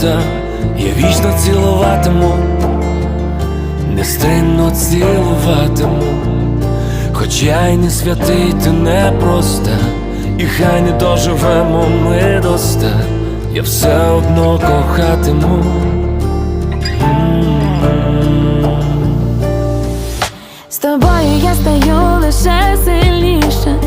вуста, я вічно цілуватиму, нестримно цілуватиму, хоч я й не святий, ти не проста, і хай не доживемо ми до ста, я все одно кохатиму. З тобою я стаю лише сильніше